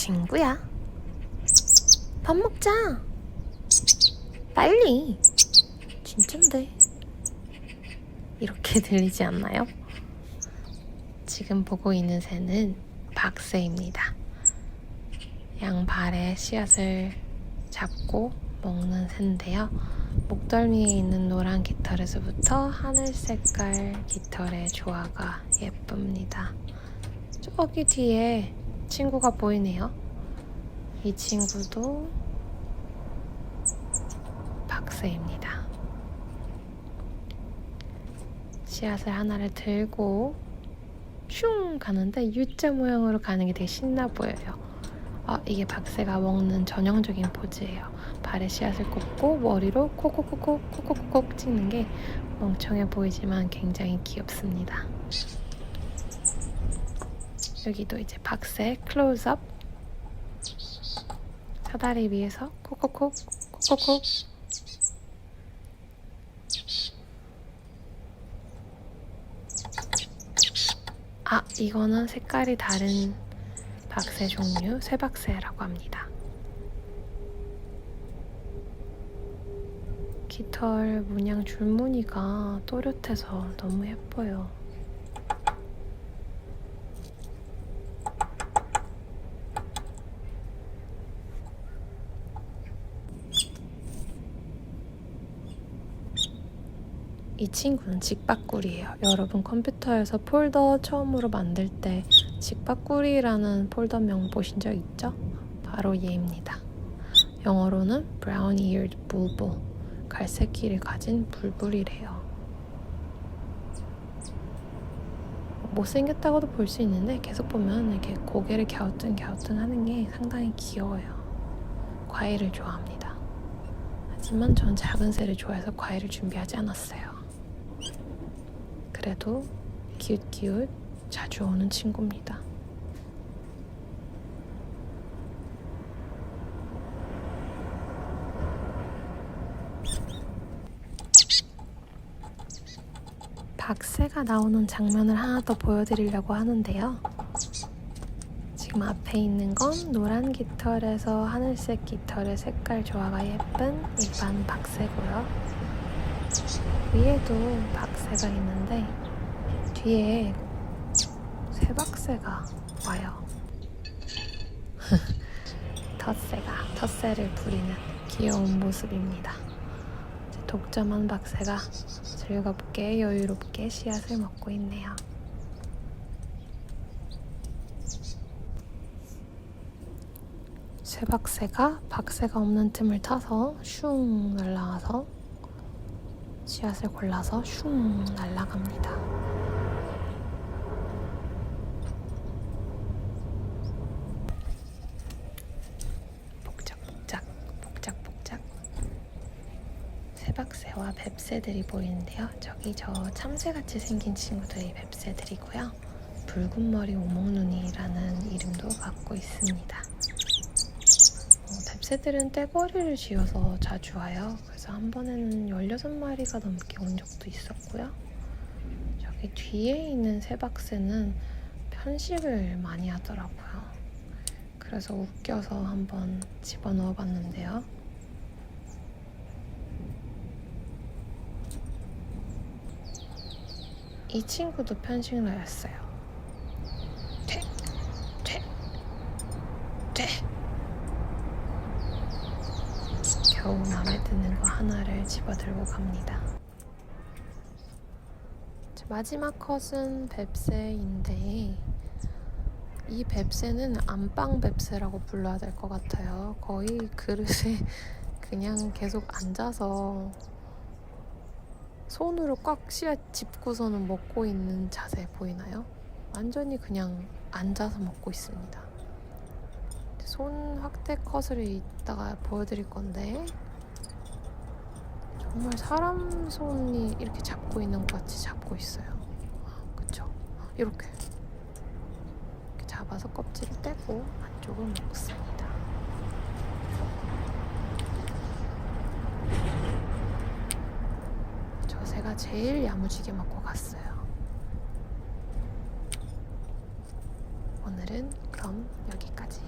친구야. 밥 먹자. 빨리. 진짠데. 이렇게 들리지 않나요? 지금 보고 있는 새는 박새입니다. 양발에 씨앗을 잡고 먹는 새인데요. 목덜미에 있는 노란 깃털에서부터 하늘 색깔 깃털의 조화가 예쁩니다. 저기 뒤에 친구가 보이네요. 이 친구도 박새입니다. 씨앗을 하나를 들고 슝 가는데 U자 모양으로 가는 게 되게 신나 보여요. 아, 이게 박새가 먹는 전형적인 포즈예요. 발에 씨앗을 꽂고 머리로 콕콕콕콕 콕콕콕 찍는 게 멍청해 보이지만 굉장히 귀엽습니다. 여기도 이제 박새 클로즈업 사다리 위에서 콕콕콕 콕콕콕 아 이거는 색깔이 다른 박새 종류 쇠박새라고 합니다. 깃털 문양 줄무늬가 또렷해서 너무 예뻐요. 이 친구는 직박구리예요. 여러분 컴퓨터에서 폴더 처음으로 만들 때 직박구리라는 폴더명 보신 적 있죠? 바로 얘입니다. 영어로는 brown eared bulbul, 갈색 귀를 가진 불불이래요. 못생겼다고도 볼 수 있는데 계속 보면 이렇게 고개를 갸우뚱 갸우뚱 하는 게 상당히 귀여워요. 과일을 좋아합니다. 하지만 전 작은 새를 좋아해서 과일을 준비하지 않았어요. 그래도 기웃기웃 자주 오는 친구입니다. 박새가 나오는 장면을 하나 더 보여드리려고 하는데요. 지금 앞에 있는 건 노란 깃털에서 하늘색 깃털의 색깔 조화가 예쁜 일반 박새고요. 위에도 박새가 있는데 뒤에 새박새가 와요. 텃새가 텃새를 부리는 귀여운 모습입니다. 독점한 박새가 즐겁게 여유롭게 씨앗을 먹고 있네요. 쇠박새가 박새가 없는 틈을 타서 슝 날아와서 씨앗을 골라서 슝 날아갑니다. 복작 복작, 복작 복작. 새박새와 뱁새들이 보이는데요. 저기 저 참새같이 생긴 친구들이 뱁새들이고요. 붉은 머리 오목눈이라는 이름도 갖고 있습니다. 어, 뱁새들은 떼거리를 지어서 자주 와요. 그래서 한 번에는 16마리가 넘게 온 적도 있었고요. 저기 뒤에 있는 새박새는 편식을 많이 하더라고요. 그래서 웃겨서 한번 집어넣어 봤는데요. 이 친구도 편식을 했어요. 퇴, 퇴, 퇴. 겨우 마음에 드는 거 하나를 집어들고 갑니다. 마지막 컷은 뱁새인데 이 뱁새는 안방 뱁새라고 불러야 될 것 같아요. 거의 그릇에 그냥 계속 앉아서 손으로 꽉 씨앗 짚고서는 먹고 있는 자세 보이나요? 완전히 그냥 앉아서 먹고 있습니다. 손 확대 컷을 이따가 보여드릴 건데 정말 사람 손이 이렇게 잡고 있는 것 같이 잡고 있어요. 그쵸? 이렇게 이렇게 잡아서 껍질을 떼고 안쪽을 먹습니다. 저 새가 제일 야무지게 먹고 갔어요. 오늘은 그럼 여기까지.